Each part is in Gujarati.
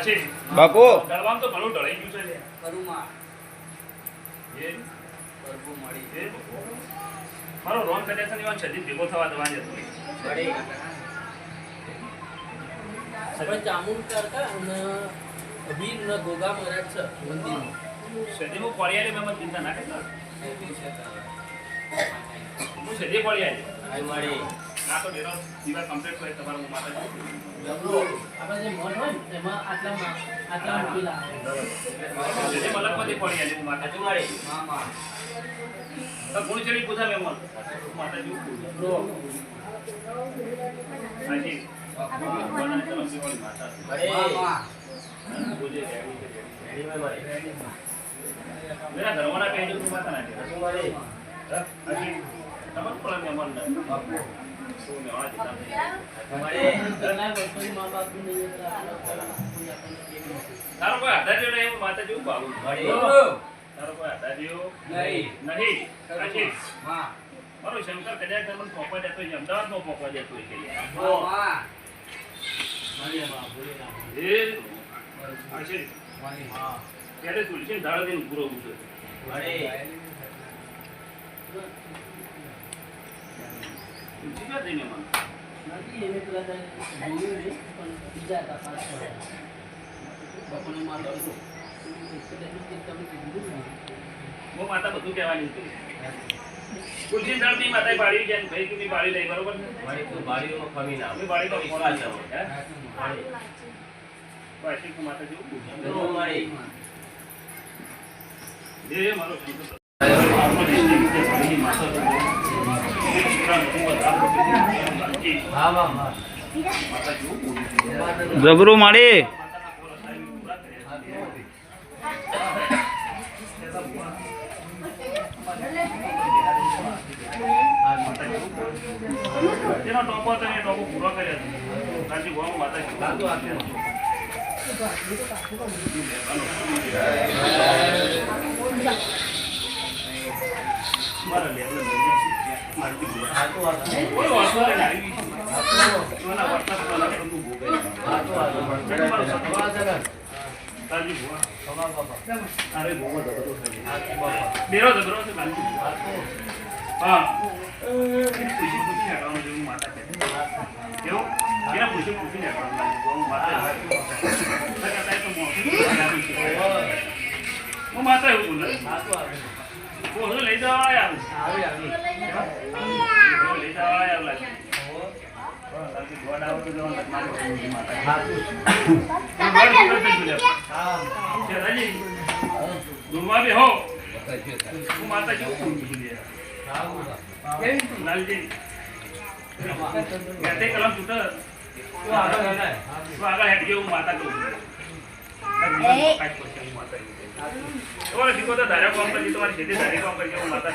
છે બાપુ તો ઘણું છે. કરુમાં એ કરવું મળી ચિંતા ના કરતા ના તો ડેરો દીવા કમ્પ્લીટ હોય તમારો હું માતા આપણે જે મન હોય ને એમાં આટલા મા- આટલા આવે. સદી મલકમાંથી કોળિયાની હું માતા છું. મળી મામા તો ગુણ ચડી પૂછા મેં મન. માતા છું. હાજી. રેડી. મળી મેરા માતા ના? હાજી. તમારું પણ મન તારો કોઈ આધાર માતા જેવું ભાવું તારો કોઈ આધાર જેવો નહીં. નહીં. મારો શંકર કદાચ તમને પોકવા જતો હોય નો. પોકવા જતો હોય કે તુલસી ધાડા દિન પૂરો ઉઠ્યો. મને? નથી એને પેલા જોયું પણ બીજા હતા પાંચ. માલ. હું માતા બધું કહેવાની હતી. ભાઈ તું બાળી લઈ બરોબર ને? મળી તું ખમી ના આવ્યો. હે? મળી પાછી માતા જેવું મારો. કર્યા માળી જેનો ટોપો હતો એ. મારા લેવલે મારતી બોલા. હાથું હાથું કોઈ વાંધો નહીં, આવી ગઈ. એના વર્તન વાળા પણ તું ભોગવે. હાથું હાથું બેન મારો ઝઘડો છે હા. પૂછી પૂછી હટાવવાનું માતા એવું કહે. તો મોઢું લાગી છે. હું માતા એવું બોલે. હાથું હાથું કોહલું લઈ જવા આવ્યા. આવી આવી કોહલું લઈ જવા આવ્યા લાગે. કાલથી ગોળ આવે તો જવાનું લગ્નમાં માતા. હાથું ગોળ પૂરો થઈ ગયો. હા હો. હું માતા જેવું બોલું છું લે. હાથું લાલજી. કલમ છૂટે. તું આગળ તું આગળ હેઠ ગયો, હું માતા કહું. તમારે શીખો તો ધાર્યા કામ કરજે, તમારી ખેતી ધારી કામ કરજે, માતા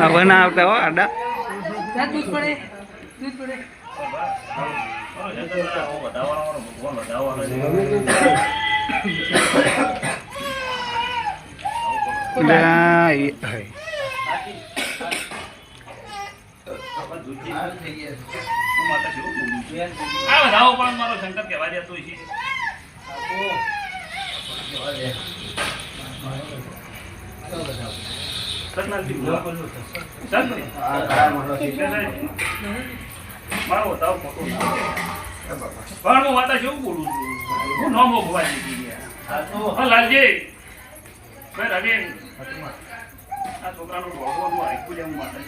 હવે ના આવતા હો આડા. આ વધાવો પણ મારો શંકર કહેવા દેતો છે પણ હું વાતા જેવું બોલું છું હું નોમો ભુવા જીતી હા લાલજી રવિ આ છોકરાનો ભોગવો આખું જેવું માતા.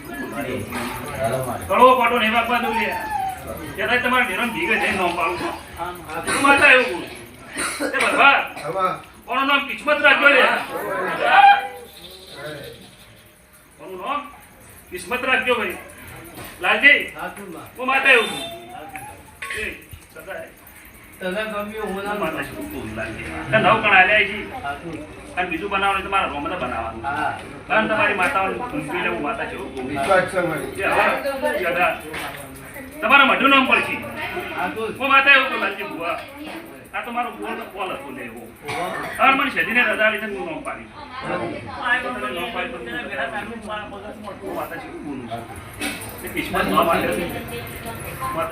કડવો પાટો ને બાદ લે ત્યારે તમારે નિરમ ભીગે જઈને નામ પાડું એવું બોલું ભગવાન કોનું નામ કિસ્મત રાખજો લે કોનું નામ? કિસ્મત રાખજો ભાઈ. લાલજી. હું માતા એવું છું. એ સદાય. કણ અને બીજું બનાવવાનું તમારા મારા રોમને બનાવવાનું. કારણ તમારી માતાઓને હું માતા છે તમારા મઢું નામ પડશે. હું માતા એવું લાલજી બુઆ આ તો મારો બોલ કોલ હતો લે એવો. હવે મને શેઠીને રજા લીધે હું નોમ પાડી નોમ પાડી તો હું માતા છું બોલું કિસ્મત આપ્યું. માતા